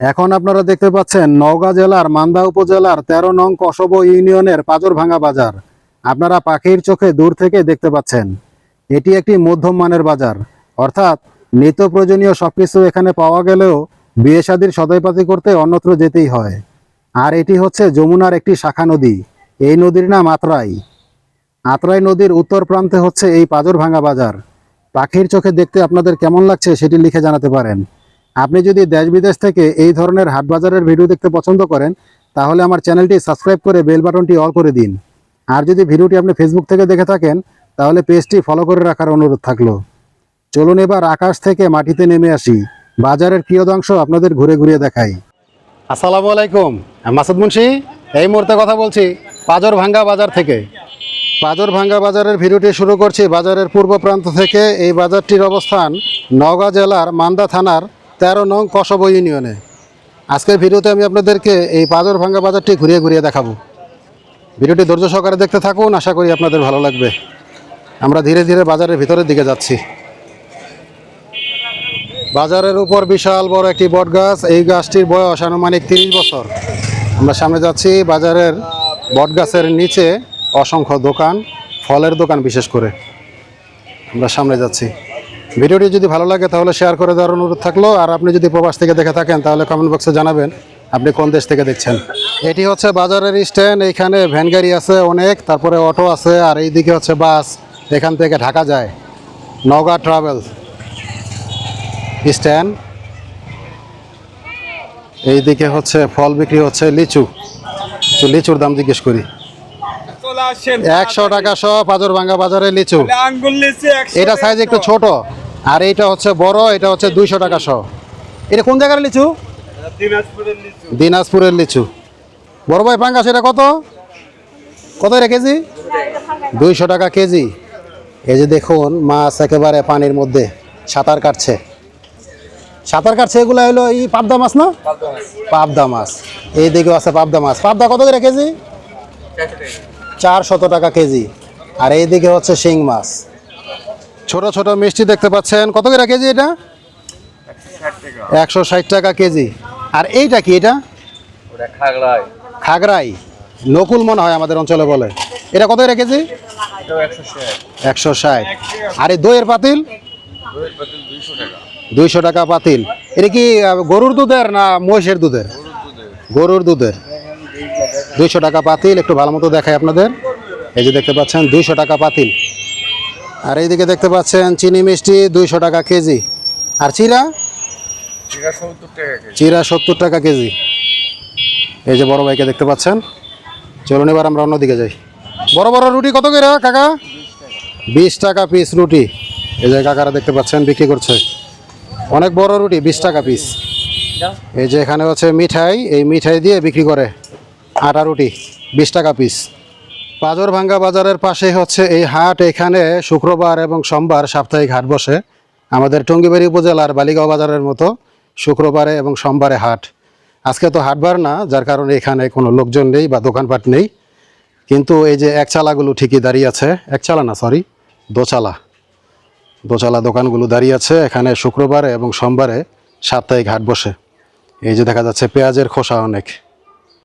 এখন আপনারা দেখতে পাচ্ছেন নওগাঁ জেলার মান্দা উপজেলার তেরো নং কসব ইউনিয়নের পাজরভাঙ্গা বাজার। আপনারা পাখির চোখে দূর থেকে দেখতে পাচ্ছেন। এটি একটি মধ্যম মানের বাজার। অর্থাৎ নিত্য প্রয়োজনীয় সবকিছু এখানে পাওয়া গেলেও বিয়ে শাদির সদাইপাতি করতে অন্যত্র যেতেই হয়। আর এটি হচ্ছে যমুনার একটি শাখা নদী। এই নদীর নাম আত্রাই। আত্রাই নদীর উত্তর প্রান্তে হচ্ছে এই পাজর পাজরভাঙ্গা বাজার। পাখির চোখে দেখতে আপনাদের কেমন লাগছে সেটি লিখে জানাতে পারেন। আপনি যদি দেশ বিদেশ থেকে এই ধরনের হাট বাজারের ভিডিও দেখতে পছন্দ করেন, তাহলে আমার চ্যানেলটি সাবস্ক্রাইব করে বেল বাটনটি অল করে দিন। আর যদি ভিডিওটি আপনি ফেসবুক থেকে দেখে থাকেন, তাহলে পেজটি ফলো করে রাখার অনুরোধ থাকল। চলুন এবার আকাশ থেকে মাটিতে নেমে আসি। বাজারের কিয়দাংশ আপনাদের ঘুরে ঘুরিয়ে দেখাই। আসসালামু আলাইকুম মাসুদ মুন্সি। এই মুহূর্তে কথা বলছি পাজর ভাঙ্গা বাজার থেকে। পাজর ভাঙ্গা বাজারের ভিডিওটি শুরু করছি বাজারের পূর্ব প্রান্ত থেকে। এই বাজারটির অবস্থান নওগাঁ জেলার মান্দা থানার তেরো নং কসব ইউনিয়নে। আজকের ভিডিওতে আমি আপনাদেরকে এই পাজর ভাঙ্গা বাজারটি ঘুরিয়ে ঘুরিয়ে দেখাবো। ভিডিওটি ধৈর্য সহকারে দেখতে থাকুন, আশা করি আপনাদের ভালো লাগবে। আমরা ধীরে ধীরে বাজারের ভিতরের দিকে যাচ্ছি। বাজারের উপর বিশাল বড় একটি বট গাছ এই গাছটির বয়স আনুমানিক তিরিশ বছর। আমরা সামনে যাচ্ছি বাজারের বট গাছের নিচে অসংখ্য দোকান, ফলের দোকান বিশেষ করে। আমরা সামনে যাচ্ছি। ভিডিওটি যদি ভালো লাগে তাহলে শেয়ার করে দেওয়ার অনুরোধ থাকল। আর আপনি যদি প্রবাস থেকে দেখে থাকেন তাহলে কমেন্ট বক্সে জানাবেন আপনি কোন দেশ থেকে দেখছেন। এটি হচ্ছে বাজারের স্ট্যান্ড এইখানে ভ্যান গাড়ি আছে অনেক তারপরে অটো আছে আর এইদিকে হচ্ছে বাস এখান থেকে ঢাকা যায়। নওগাঁ ট্রাভেল স্ট্যান্ড এইদিকে হচ্ছে ফল বিক্রি হচ্ছে লিচু। তো লিচুর দাম জিজ্ঞেস করি। একশো টাকা সহ পাজর ভাঙ্গা বাজারে লিচু। লিচু এটা সাইজ একটু ছোট। আর এইটা হচ্ছে বড় এটা হচ্ছে দুইশো টাকা সহ এটা কোন জায়গার লিচু? দিনাজপুরের লিচু। বড় ভাই পাঙ্গাস এটা কত? কত এটা কেজি? দুইশো টাকা কেজি। এই যে দেখুন মাছ একেবারে পানির মধ্যে সাঁতার কাটছে। সাঁতার কাটছে এগুলো হলো এই পাবদা মাছ না? পাবদা মাছ। এই দিকেও আছে পাবদা মাছ। পাবদা কত করে কেজি? চার শত টাকা কেজি। আর এই দিকে হচ্ছে শিং মাছ। ছোট ছোট মিষ্টি দেখতে পাচ্ছেন। কত করে কেজি এটা? একশো ষাট টাকা কেজি। আর এইটা কি এটা? খাগড়াই। নকুল মনে হয় আমাদের অঞ্চলে বলে। এটা কত করে কেজি? একশো ষাট। আর এই দইয়ের পাতিল? দুইশো টাকা। পাতিল। এটা কি গরুর দুধের না মহিষের দুধের? গরুর দুধের। দুইশো টাকা পাতিল একটু ভালো মতো দেখায় আপনাদের। এই যে দেখতে পাচ্ছেন দুইশো টাকা পাতিল। আর এইদিকে দেখতে পাচ্ছেন চিনি মিষ্টি দুইশো টাকা কেজি। আর চিরা? চিরা সত্তর টাকা কেজি। এই যে বড় ভাইকে দেখতে পাচ্ছেন। চলুন এবার আমরা অন্যদিকে যাই। বড় বড় রুটি কত করে কাকা? বিশ টাকা পিস রুটি। এই যে কাকারা দেখতে পাচ্ছেন বিক্রি করছে। অনেক বড় রুটি বিশ টাকা পিস এই যে এখানে হচ্ছে মিঠাই। এই মিঠাই দিয়ে বিক্রি করে আটা রুটি বিশ টাকা পিস পাজর ভাঙ্গা বাজারের পাশে হচ্ছে এই হাট। এখানে শুক্রবার এবং সোমবার সাপ্তাহিক হাট বসে। আমাদের টঙ্গিবাড়ি উপজেলার বালিগাঁও বাজারের মতো শুক্রবারে এবং সোমবারে হাট। আজকে তো হাটবার না, যার কারণে এখানে কোনো লোকজন নেই বা দোকানপাট নেই। কিন্তু এই যে একচালাগুলো ঠিকই দাঁড়িয়ে আছে। একচালা না সরি দোচালা। দোচালা দোকানগুলো দাঁড়িয়ে আছে। এখানে শুক্রবারে এবং সোমবারে সাপ্তাহিক হাট বসে। এই যে দেখা যাচ্ছে পেঁয়াজের খোসা অনেক।